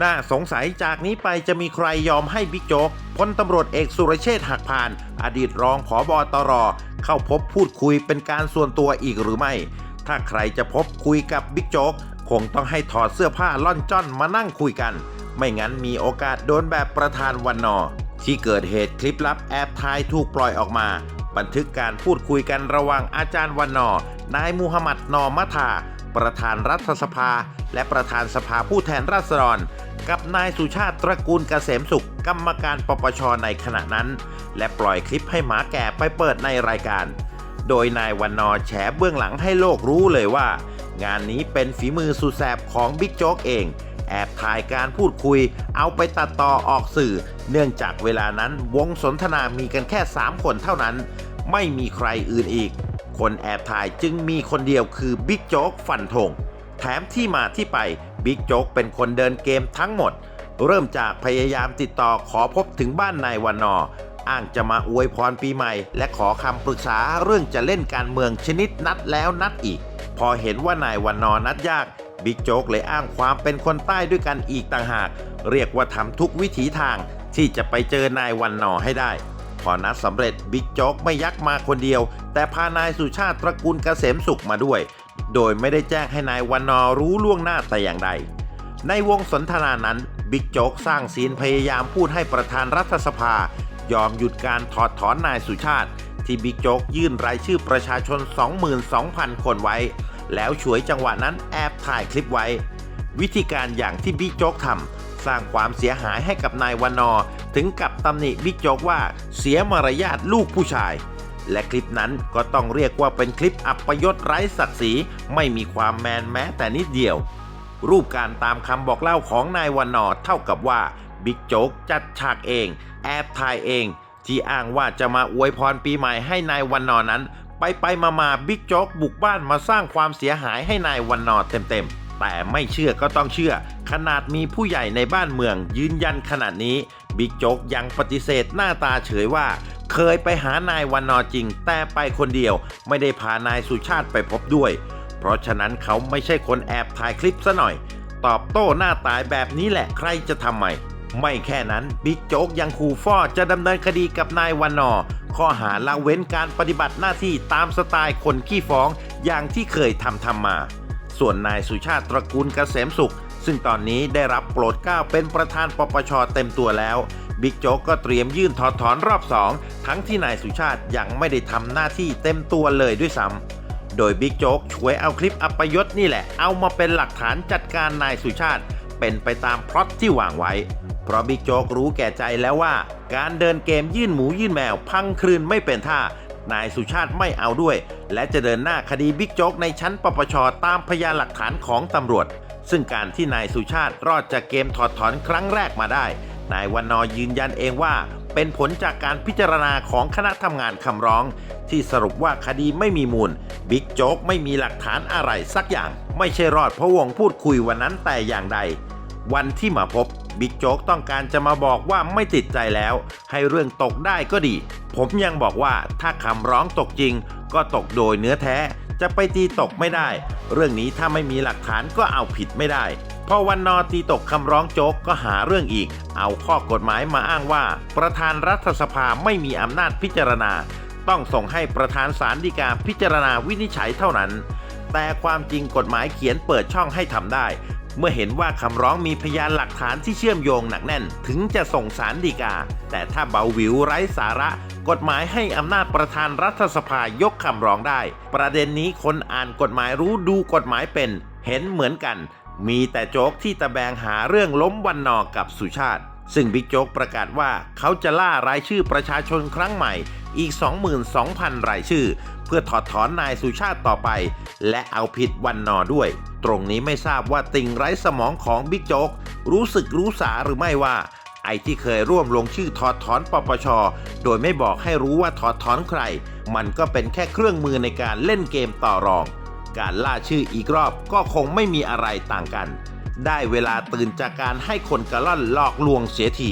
น่าสงสัยจากนี้ไปจะมีใครยอมให้บิ๊กโจ๊กพลตำรวจเอกสุรเชษฐ์หักพาน อดีตรองผอบอตร เข้าพบพูดคุยเป็นการส่วนตัวอีกหรือไม่ ถ้าใครจะพบคุยกับบิ๊กโจ๊กคงต้องให้ถอดเสื้อผ้าล่อนจ้อนมานั่งคุยกัน ไม่งั้นมีโอกาสโดนแบบประธานวันนอ ที่เกิดเหตุคลิปลับแอบถ่ายถูกปล่อยออกมา บันทึกการพูดคุยกันระหว่างอาจารย์วันนอนายมูฮัมหมัดนอมัทา ประธานรัฐสภา และประธานสภาผู้แทนราษฎร กับนายสุชาติตระกูลเกษมสุข กรรมการปปชในขณะนั้น และปล่อยคลิปให้หมาแก่ไปเปิดในรายการ โดยนายวันนอแฉเบื้องหลังให้โลกรู้เลยว่า งานนี้เป็นฝีมือสุดแสบของบิ๊กโจ๊กเอง แอบถ่ายการพูดคุย เอาไปตัดต่อออกสื่อ เนื่องจากเวลานั้นวงสนทนามีกันแค่ 3 คนเท่านั้น ไม่มีใครอื่นอีก คนแอบถ่ายจึงมีคนเดียวคือบิ๊กโจ๊กฟันธงแถมที่มาที่ไปบิ๊กโจ๊กเป็นคนเดินเกมทั้งหมด เริ่มจากพยายามติดต่อขอพบถึงบ้านนายวันนออ้างจะมาอวยพรปีใหม่ และขอคำปรึกษาเรื่องจะเล่นการเมืองชนิดนัดแล้วนัดอีก พอเห็นว่านายวันนอนัดยากบิ๊กโจ๊กเลยอ้างความเป็นคนใต้ด้วยกันอีกต่างหาก เรียกว่าทำทุกวิถีทางที่จะไปเจอนายวันนอให้ได้ พอนัดสำเร็จบิ๊กโจ๊กไม่ยักมาคนเดียว แต่พานายสุชาติตระกูลเกษมสุขมาด้วย โดยไม่ได้แจ้งให้นายวันนอรู้ล่วงหน้าแต่อย่างใด ในวงสนทนานั้นบิ๊กโจ๊กสร้างซีนพยายามพูดให้ประธานรัฐสภา ยอมหยุดการถอดถอนนายสุชาติ ที่บิ๊กโจ๊กยื่นรายชื่อประชาชน 22,000 คนไว้ แล้วฉวยจังหวะนั้นแอบถ่ายคลิปไว้ วิธีการอย่างที่บิ๊กโจ๊กทำ สร้างความเสียหายให้กับนายวันนอ ถึงกับตำหนิบิ๊กโจ๊กว่าเสียมารยาทลูกผู้ชาย และคลิปนั้นก็ต้องเรียกว่าเป็นคลิปอัปยศไร้ศักดิ์ศรีไม่มีความแมนแม้แต่นิดเดียว รูปการตามคำบอกเล่าของนายวันนอเท่ากับว่าบิ๊กโจ๊กจัดฉากเอง แอบถ่ายเอง ที่อ้างว่าจะมาอวยพรปีใหม่ให้นายวันนอนั้น ไปไปมามาบิ๊กโจ๊กบุกบ้านมาสร้างความเสียหายให้นายวันนอเต็มๆ แต่ไม่เชื่อก็ต้องเชื่อ ขนาดมีผู้ใหญ่ในบ้านเมือง ยืนยันขนาดนี้ บิ๊กโจ๊กยังปฏิเสธหน้าตาเฉยว่า เคยไปหานายวันนอจริง แต่ไปคนเดียว ไม่ได้พานายสุชาติไปพบด้วย เพราะฉะนั้นเขาไม่ใช่คนแอบถ่ายคลิปซะหน่อย ตอบโต้หน้าตายแบบนี้แหละใครจะทำไมไม่แค่นั้นบิ๊กโจ๊กยังขู่ฟ้อจะดำเนินคดีกับนายวันนอ ข้อหาละเว้นการปฏิบัติหน้าที่ตามสไตล์คนขี้ฟ้องอย่างที่เคยทำทำมา ส่วนนายสุชาติตระกูลเกษมสุข ซึ่งตอนนี้ได้รับโปรดเกล้าเป็นประธานปปชเต็มตัวแล้วบิ๊กโจ๊กก็เตรียมยื่นถอดถอนรอบสองทั้งที่นายสุชาติยังไม่ได้ทำหน้าที่เต็มตัวเลยด้วยซ้ำโดยบิ๊กโจ๊กช่วยเอาคลิปอัปยศนี่แหละ เอามาเป็นหลักฐานจัดการนายสุชาติ เป็นไปตามพล็อตที่วางไว้ เพราะบิ๊กโจ๊กรู้แก่ใจแล้วว่า การเดินเกมยื่นหมูยื่นแมวพังคลืนไม่เป็นท่า นายสุชาติไม่เอาด้วย และจะเดินหน้าคดีบิ๊กโจ๊กในชั้นปปชตามพยานหลักฐานของตำรวจ ซึ่งการที่นายสุชาติรอดจากเกมถอดถอนครั้งแรกมาได้ นายวันนอยืนยันเองว่า เป็นผลจากการพิจารณาของคณะทำงานคำร้อง ที่สรุปว่าคดีไม่มีมูล บิ๊กโจ๊กไม่มีหลักฐานอะไรสักอย่าง ไม่ใช่รอดเพราะวงพูดคุยวันนั้นแต่อย่างใด วันที่มาพบ บิ๊กโจ๊กต้องการจะมาบอกว่าไม่ติดใจแล้ว ให้เรื่องตกได้ก็ดี ผมยังบอกว่าถ้าคำร้องตกจริง ก็ตกโดยเนื้อแท้ จะไปตีตกไม่ได้ เรื่องนี้ถ้าไม่มีหลักฐานก็เอาผิดไม่ได้พอวันนอตีตกคำร้องโจ๊กก็หาเรื่องอีก เอาข้อกฎหมายมาอ้างว่า ประธานรัฐสภาไม่มีอำนาจพิจารณา ต้องส่งให้ประธานศาลฎีกาพิจารณาวินิจฉัยเท่านั้น แต่ความจริงกฎหมายเขียนเปิดช่องให้ทำได้ เมื่อเห็นว่าคำร้องมีพยานหลักฐานที่เชื่อมโยงหนักแน่น ถึงจะส่งสารฎีกา แต่ถ้าเบาวิวไร้สาระ กฎหมายให้อำนาจประธานรัฐสภายกคำร้องได้ ประเด็นนี้คนอ่านกฎหมายรู้ดูกฎหมายเป็น เห็นเหมือนกัน มีแต่โจ๊กที่ตะแบงหาเรื่องล้มวันนอกับสุชาติ ซึ่งบิ๊กโจ๊กประกาศว่าเขาจะล่ารายชื่อประชาชนครั้งใหม่อีก 22,000 รายชื่อ เพื่อถอดถอนนายสุชาติต่อไป และเอาผิดวันนอด้วย ตรงนี้ไม่ทราบว่าติ่งไร้สมองของบิ๊กโจ๊กรู้สึกรู้สาหรือไม่ว่า ไอ้ที่เคยร่วมลงชื่อถอดถอนปปช โดยไม่บอกให้รู้ว่าถอดถอนใคร มันก็เป็นแค่เครื่องมือในการเล่นเกมต่อรอง การล่าชื่ออีกรอบก็คงไม่มีอะไรต่างกัน ได้เวลาตื่นจากการให้คนกระล่อนหลอกลวงเสียที